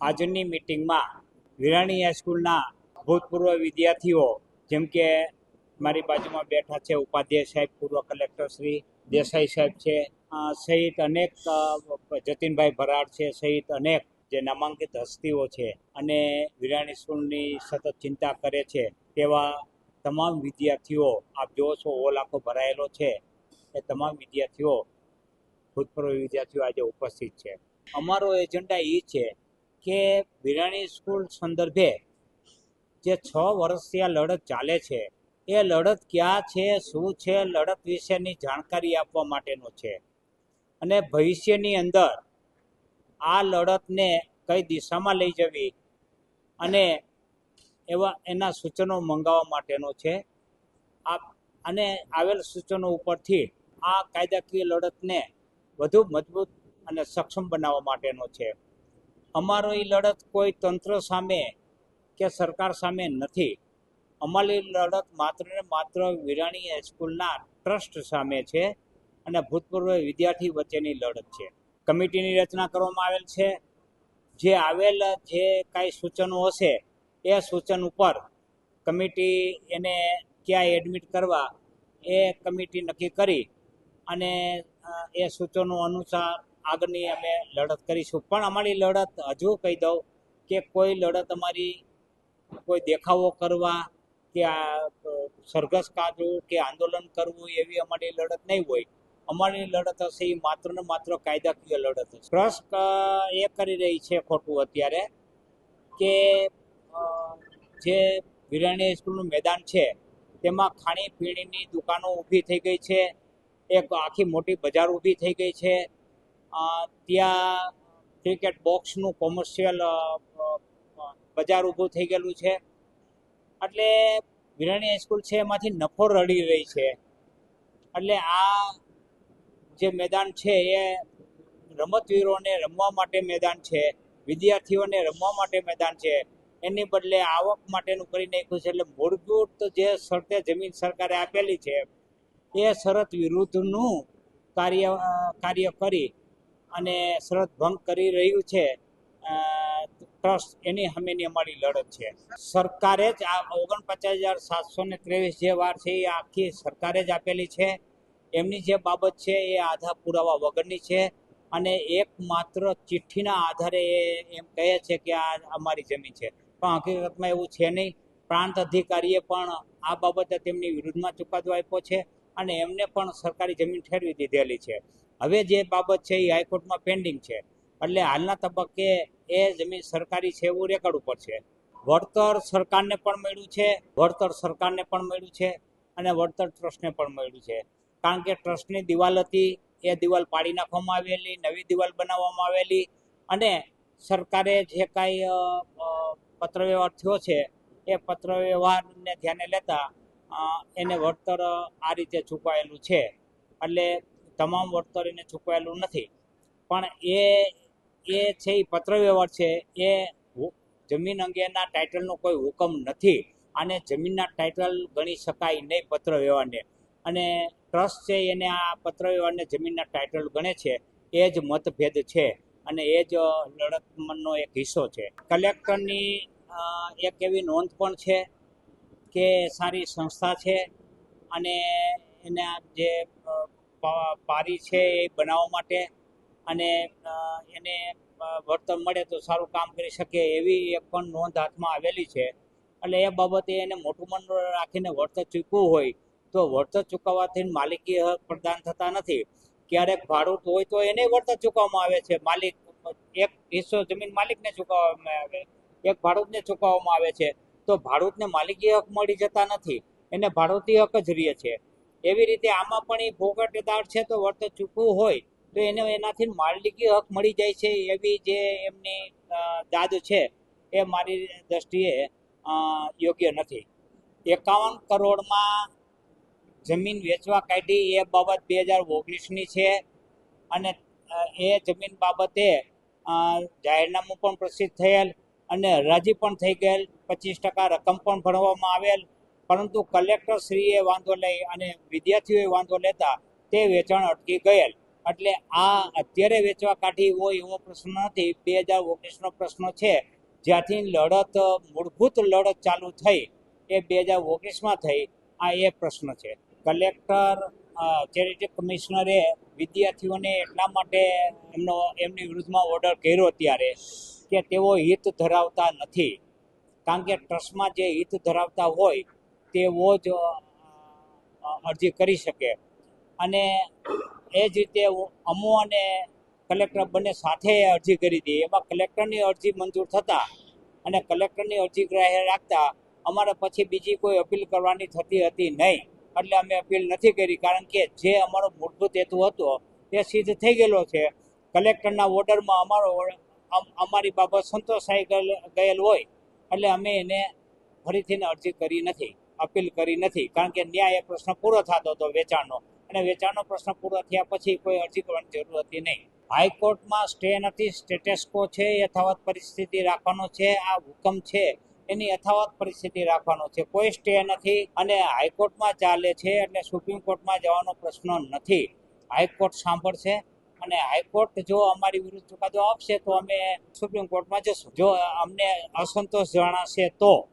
આજની મિટિંગમાં વિરાણી હાઈસ્કૂલના ભૂતપૂર્વ વિદ્યાર્થીઓ, જેમ કે મારી બાજુમાં બેઠા છે ઉપાધ્યાય સાહેબ, પૂર્વ કલેક્ટર શ્રી દેસાઈ સાહેબ છે સહિત અનેક જતીનભાઈ ભરાડ છે, સહિત અનેક જે નામાંકિત હસ્તીઓ છે અને વિરાણી સ્કૂલની સતત ચિંતા કરે છે તેવા તમામ વિદ્યાર્થીઓ, આપ જોવો છો ઓલ આખો ભરાયેલો છે, એ તમામ વિદ્યાર્થીઓ, ભૂતપૂર્વ વિદ્યાર્થીઓ આજે ઉપસ્થિત છે. અમારો એજન્ડા એ છે કે બિરાણી સ્કૂલ સંદર્ભે જે છ વર્ષથી આ લડત ચાલે છે, એ લડત ક્યાં છે, શું છે, લડત વિશેની જાણકારી આપવા માટેનો છે. અને ભવિષ્યની અંદર આ લડતને કઈ દિશામાં લઈ જવી અને એવા એના સૂચનો મંગાવવા માટેનો છે. આ અને આવેલ સૂચનો ઉપરથી આ કાયદાકીય લડતને વધુ મજબૂત અને સક્ષમ બનાવવા માટેનો છે. અમારો એ લડત કોઈ તંત્ર સામે કે સરકાર સામે નથી. અમારી લડત માત્ર ને માત્ર વિરાણી હાઈસ્કૂલના ટ્રસ્ટ સામે છે અને ભૂતપૂર્વ વિદ્યાર્થી વચ્ચેની લડત છે. કમિટીની રચના કરવામાં આવેલ છે. જે આવેલ જે કાંઈ સૂચનો હશે એ સૂચન ઉપર કમિટી એને ક્યાં એડમિટ કરવા એ કમિટી નક્કી કરી અને એ સૂચનો અનુસાર આગળની અમે લડત કરીશું. પણ અમારી લડત હજુ કહી દઉં કે કોઈ લડત અમારી કોઈ દેખાવો કરવા કે આ સરઘસ કાઢવું કે આંદોલન કરવું એવી અમારી લડત નહીં હોય. અમારી લડત હશે એ માત્ર ને માત્ર કાયદાકીય લડત હશે. ટ્રસ્ટ એ કરી રહી છે ખોટું અત્યારે કે જે વિરાણી સ્કૂલનું મેદાન છે તેમાં ખાણીપીણીની દુકાનો ઊભી થઈ ગઈ છે. એક આખી મોટી બજાર ઊભી થઈ ગઈ છે. ત્યાં ક્રિકેટ બોક્સનું કોમર્શિયલ બજાર ઊભું થઈ ગયેલું છે. એટલે વિરાણી હાઈસ્કૂલ છે, એમાંથી નફો રડી રહી છે. એટલે આ જે મેદાન છે, એ રમતવીરોને રમવા માટે મેદાન છે, વિદ્યાર્થીઓને રમવા માટે મેદાન છે. એની બદલે આવક માટેનું કરી નાખ્યું છે, એટલે મૂળભૂત જે શરતે જમીન સરકારે આપેલી છે, એ શરત વિરુદ્ધનું કાર્ય કાર્ય કરી અને શરત ભંગ કરી રહ્યું છે ટ્રસ્ટ એની સામેની અમારી લડત છે. સરકારે જ આ ઓગણપચાસ હજાર સાતસો ને ત્રેવીસ જે વાર છે એ આખી સરકારે જ આપેલી છે. એમની જે બાબત છે એ આધાર પુરાવા વગરની છે અને એકમાત્ર ચિઠ્ઠીના આધારે એ એમ કહે છે કે આ અમારી જમીન છે. પણ હકીકતમાં એવું છે નહીં. પ્રાંત અધિકારીએ પણ આ બાબતે તેમની વિરુદ્ધમાં ચુકાદો આપ્યો છે અને એમને પણ સરકારી જમીન ઠેરવી દીધેલી છે. હવે જે બાબત છે એ હાઈકોર્ટમાં પેન્ડિંગ છે. એટલે હાલના તબક્કે એ જમીન સરકારી છે એવું રેકર્ડ ઉપર છે. વળતર સરકારને પણ મળ્યું છે, વળતર સરકારને પણ મળ્યું છે અને વળતર ટ્રસ્ટને પણ મળ્યું છે. કારણ કે ટ્રસ્ટની દિવાલ હતી, એ દિવાલ પાડી નાખવામાં આવેલી, નવી દિવાલ બનાવવામાં આવેલી અને સરકારે જે કાંઈ પત્રવ્યવહાર થયો છે, એ પત્રવ્યવહારને ધ્યાને લેતા એને વળતર આ રીતે ચૂકવાયેલું છે. એટલે તમામ વળતર એને ચૂકવાયેલું નથી. પણ એ એ છે એ પત્રવ્યવહાર છે, એ જમીન અંગેના ટાઇટલનો કોઈ હુકમ નથી અને જમીનના ટાઇટલ ગણી શકાય નહીં પત્રવ્યવહારને. અને ટ્રસ્ટ છે એને આ પત્રવ્યવહારને જમીનના ટાઇટલ ગણે છે, એ જ મતભેદ છે અને એ જ લડતમનનો એક હિસ્સો છે. કલેક્ટરની એક એવી નોંધ પણ છે કે સારી સંસ્થા છે અને એના જે પારી છે એ બનાવવા માટે અને એને વળતર મળે તો સારું કામ કરી શકે એવી એક પણ નોંધ હાથમાં આવેલી છે. એટલે એ બાબતે એને મોટું મન રાખીને વળતર ચૂકવું હોય તો વળતર ચૂકવવાથી માલિકી હક પ્રદાન થતા નથી. ક્યારેક ભાડું હોય તો એને વળતર ચૂકવવામાં આવે છે. માલિક એક હિસ્સો જમીન માલિકને ચૂકવવામાં આવે, એક ભાડૂતને ચૂકવવામાં આવે છે. તો ભાડૂતને માલિકી હક મળી જતા નથી. એને ભાડૂતી હક જ રહે છે. એવી રીતે આમાં પણ એ ભોગટદાર છે તો વળતર ચૂકવું હોય, તો એને એનાથી માલિકી હક મળી જાય છે એવી જે એમની દાદ છે એ મારી દ્રષ્ટિએ યોગ્ય નથી. એકાવન કરોડમાં જમીન વેચવા કાઢી એ બાબત બે હજાર ઓગણીસની છે અને એ જમીન બાબતે જાહેરનામું પણ પ્રસિદ્ધ થયેલ અને રાજી પણ થઈ ગયેલ, પચીસ ટકા રકમ પણ ભરવામાં આવેલ પરંતુ કલેક્ટર શ્રીએ વાંધો લઈ અને વિદ્યાર્થીઓએ વાંધો લેતા તે વેચાણ અટકી ગયેલ. એટલે આ અત્યારે વેચવા કાઢી હોય એવો પ્રશ્ન નથી. બે હજાર ઓગણીસનો પ્રશ્ન છે. જ્યાંથી લડત, મૂળભૂત લડત ચાલુ થઈ એ બે હજાર ઓગણીસમાં થઈ, આ એ પ્રશ્ન છે. કલેક્ટર ચેરિટી કમિશનરે વિદ્યાર્થીઓને એટલા માટે એમનો, એમની વિરુદ્ધમાં ઓર્ડર કર્યો ત્યારે કે તેઓ હિત ધરાવતા નથી. કારણ કે ટ્રસ્ટમાં જે હિત ધરાવતા હોય તેઓ જ અરજી કરી શકે. અને એ જ રીતે અમો અને કલેક્ટર બંને સાથે અરજી કરી હતી એમાં કલેક્ટરની અરજી મંજૂર થતાં અને કલેક્ટરની અરજી ગ્રાહ્ય રાખતા અમારે પછી બીજી કોઈ અપીલ કરવાની થતી હતી નહીં. એટલે અમે અપીલ નથી કરી. કારણ કે જે અમારો મૂળભૂત હેતુ હતો તે સિદ્ધ થઈ ગયેલો છે. કલેક્ટરના ઓર્ડરમાં અમારો અમારી બાબત સંતોષાઈ ગયેલ- હોય. એટલે અમે એને ફરીથી અરજી કરી નથી. અપીલ કરી નથી. કારણ કે ન્યાય એ પ્રશ્ન પૂરો થતો હતો વેચાણનો. અને વેચાણનો પ્રશ્ન પૂરો થયા પછી કોઈ અરજી કરવાની જરૂર હતી નહીં. હાઈકોર્ટમાં સ્ટે નથી સ્ટેટસ્કો છે, યથાવત પરિસ્થિતિ રાખવાનો છે, આ હુકમ છે, એની યથાવત પરિસ્થિતિ રાખવાનો છે. કોઈ સ્ટે નથી અને હાઈકોર્ટમાં ચાલે છે એટલે સુપ્રીમ કોર્ટમાં જવાનો પ્રશ્ન નથી. હાઈકોર્ટ સાંભળશે અને હાઈકોર્ટ જો અમારી વિરુદ્ધ ચુકાદો આપશે તો અમે સુપ્રીમ કોર્ટમાં જશું. જો અમને અસંતોષ જણાશે તો